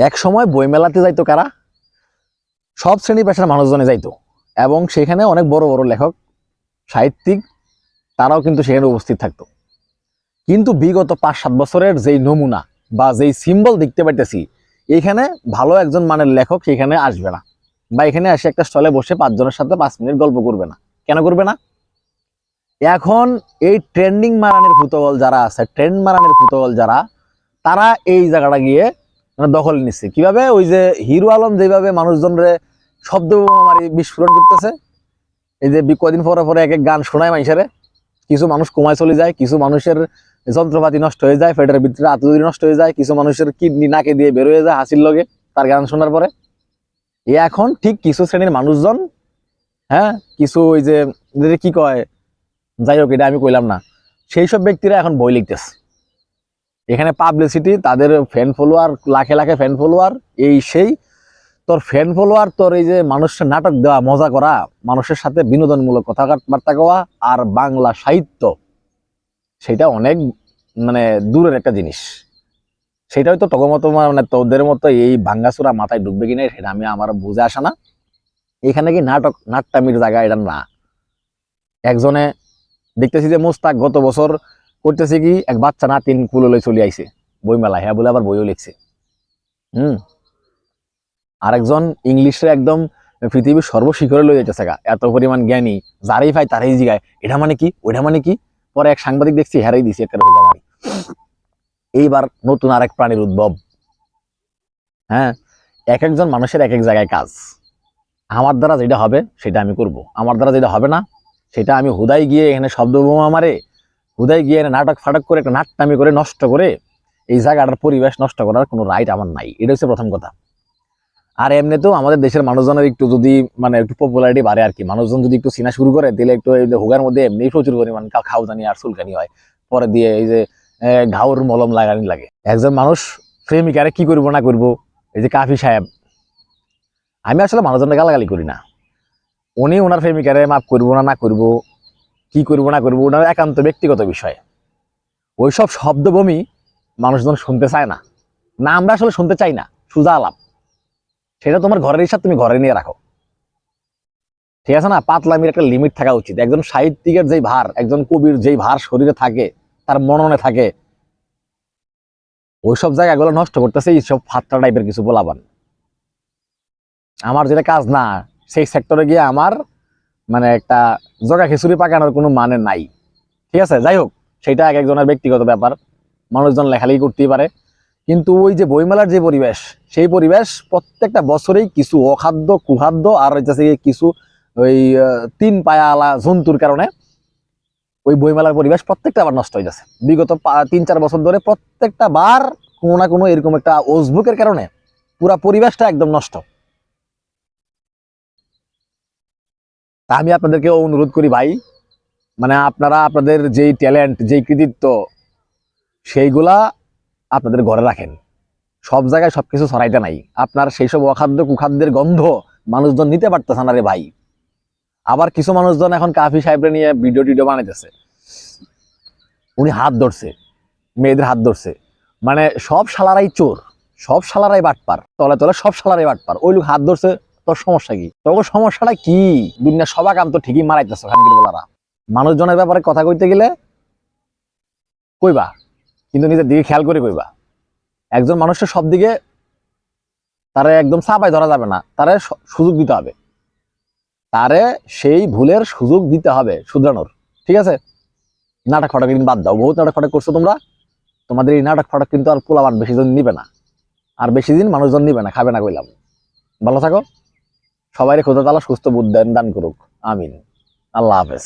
এক সময় বইমেলাতে যাইতো কারা? সব শ্রেণি পেশার মানুষজনে যাইতো। এবং সেখানে অনেক বড় বড় লেখক, সাহিত্যিক, তারাও কিন্তু সেখানে উপস্থিত থাকতো। কিন্তু বিগত পাঁচ সাত বছরের যেই নমুনা বা যেই সিম্বল দেখতে পাইতেছি এইখানে ভালো একজন মানের লেখক সেখানে আসবে না। বা এখানে এসে একটা স্টলে বসে পাঁচজনের সাথে পাঁচ মিনিট গল্প করবে না। কেন করবে না? এখন এই ট্রেন্ডিং মারানের ফুটবল যারা আছে, ট্রেন্ড মারানের ফুটবল যারা, তারা এই জায়গাটা গিয়ে দখল নিচ্ছে কীভাবে? ওই যে হিরো আলম যেভাবে মানুষজনরে শব্দ মারি বিস্ফোরণ করতেছে, এই যে কদিন পরে পরে এক এক গান শোনায় মানুষের। কিছু মানুষ কমায় চলে যায়, কিছু মানুষের যন্ত্রপাতি নষ্ট হয়ে যায় পেটের ভিতরে আত্মদুরি নষ্ট হয়ে যায়, কিছু মানুষের কিডনি নাকে দিয়ে বের হয়ে যায় হাসির লগে তার গান শোনার পরে। এ এখন ঠিক কিছু শ্রেণির মানুষজন হ্যাঁ কিছু ওই যে কি কয়? যাই হোক, এটা আমি কইলাম না। সেই সব ব্যক্তিরা এখন বই লিখতেছে। এখানে পাবলিসিটি তাদের ফ্যান ফলোয়ার লাখে লাখে ফ্যান ফলোয়ার এই সেই। তোর ফ্যান ফলোয়ার তোর এই যে মানুষের নাটক দেওয়া, মজা করা, মানুষের সাথে বিনোদনমূলক কথাবার্তা কওয়া আর বাংলা সাহিত্য, সেটা অনেক মানে দূরের একটা জিনিস। সেটা হয়তো তগমতো মানে তোদের মতো এই ভাঙ্গাচুরা মাথায় ঢুকবে কিনা, সেটা আমি আমার বুঝে আসে না। এখানে কি নাটক, নাট্যামির জায়গা, এটা না। একজনে দেখতেছি যে মোস্তাক গত বছর করতেছে কি, এক বাচ্চা না তিন কুলো লই চলে আইছে। বই মেলা হ্যাঁ বলে আবার বইও লিখছে। হুম? আরেকজন ইংলিশে একদম পৃথিবীর সর্বশিখরে লই যাইতেছে গা। এত পরিমাণ জ্ঞানী, যারাই পায় তারাই জিগায়। এটা মানে কি, ওইটা মানে কি? পরে এক সাংবাদিক দেখছি, হেরাই দিছি একটা হুকামারি এইবার নতুন আরেক প্রাণীর উদ্ভব। হ্যাঁ? এক একজন মানুষের এক এক জায়গায় কাজ। আমার দ্বারা যেটা হবে, সেটা আমি করব। আমার দ্বারা যেটা হবে না, সেটা আমি হুদাই গিয়ে এখানে শব্দ বোমা মারে হুদাই গিয়ে নাটক ফাটক করে একটা নাট্যামি করে নষ্ট করে এই জায়গাটার পরিবেশ নষ্ট করার কোনো রাইট আমার নাই। এটা হচ্ছে প্রথম কথা। আর এমনিতেও আমাদের দেশের মানুষজনের একটু যদি মানে একটু পপুলারিটি বাড়ে আর কি। মানুষজন যদি একটু চিনা শুরু করে দিলে একটু এই যে হুগার মধ্যে এমনি প্রচুর পরিমাণ খাওদানি আর চুলকানি হয়। পরে দিয়ে এই যে ঘাওর মলম লাগানি লাগে। একজন মানুষ প্রেমিকারে কি করব না করব? এই যে কাফি সাহেব। আমি আসলে মানুষজনকে গালাগালি করি না। উনি ওনার প্রেমিকারে মাফ করব না না করব কি করব, না করব ওনার একান্ত ব্যক্তিগত বিষয়। ওইসব শব্দভূমি মানুষজন শুনতে চায় না। না, আমরা আসলে শুনতে চাই না, সুজা আলাপ। সেটা তোমার ঘরের হিসাব তুমি ঘরে নিয়ে রাখো। ঠিক আছে না? পাতলামির একটা লিমিট থাকা উচিত। একজন সাহিত্যিকের যেই ভার, একজন কবির যেই ভার শরীরে থাকে, তার মননে থাকে, ওইসব জায়গাগুলো নষ্ট করতেছে, এইসব ফাত্রা টাইপের কিছু বলাবান। আমার যেটা কাজ না, সেই সেক্টরে গিয়ে আমার মানে একটা জগা খিচুড়ি পাকানোর কোনো মানে নাই। ঠিক আছে? যাই হোক, সেটা এক একজনের ব্যক্তিগত ব্যাপার। মানুষজন লেখালেখি করতেই পারে। কিন্তু ওই যে বইমেলার যে পরিবেশ, সেই পরিবেশ প্রত্যেকটা বছরেই কিছু অখাদ্য, কুখাদ্য আর হচ্ছে কিছু ওই তিন পায়ালা জন্তুর কারণে ওই বইমেলার পরিবেশ প্রত্যেকটা বার নষ্ট হয়ে যাচ্ছে বিগত তিন চার বছর ধরে প্রত্যেকটা বার কোনো না কোনো এরকম একটা অজবুকের কারণে পুরা পরিবেশটা একদম নষ্ট। তা আমি আপনাদেরকে অনুরোধ করি ভাই মানে আপনারা আপনাদের যেই ট্যালেন্ট যেই কৃতিত্ব, সেইগুলা আপনাদের ঘরে রাখেন। সব জায়গায় সবকিছু ছড়াইতে নাই। আপনার সেই সব অখাদ্য কুখাদ্যের গন্ধ মানুষজন নিতে পারতেছে না রে ভাই। আবার কিছু মানুষজন এখন কাফি সাহেবরে নিয়ে ভিডিও টিডিও বানাইতেছে। উনি হাত ধরছে, মেয়েদের হাত ধরছে। মানে সব শালারাই চোর, সব শালারাই বাটপার, তলে তলে সব শালারাই বাটপার। ওই লোক হাত ধরছে তোর সমস্যা কি? তোর সমস্যাটা কি? দুনিয়া সবা কাম তো ঠিকই মারাইতেছে খানগির বলারা মানুষজনের ব্যাপারে কথা কইতে গেলে কইবা, কিন্তু নিজের দিকে খেয়াল করে কইবা। একজন মানুষের সব দিকে তারে একদম চাপাই ধরা যাবে না, তারে সুযোগ দিতে হবে। তারে সেই ভুলের সুযোগ দিতে হবে শুধরানোর, ঠিক আছে? নাটক ফাটক কিন্তু বাদ দাও, বহুত নাটক ফাটক করছ তোমরা। তোমাদের এই নাটক ফাটক কিন্তু আর পোলাবান বেশি দিন নিবে না। আর বেশি দিন মানুষজন নিবে না, খাবে না কইলাম। ভালো থাকো। সবাই খোদা তালা সুস্থ বুদ্ধ দান করুক। আমিন। আল্লাহ হাফেজ।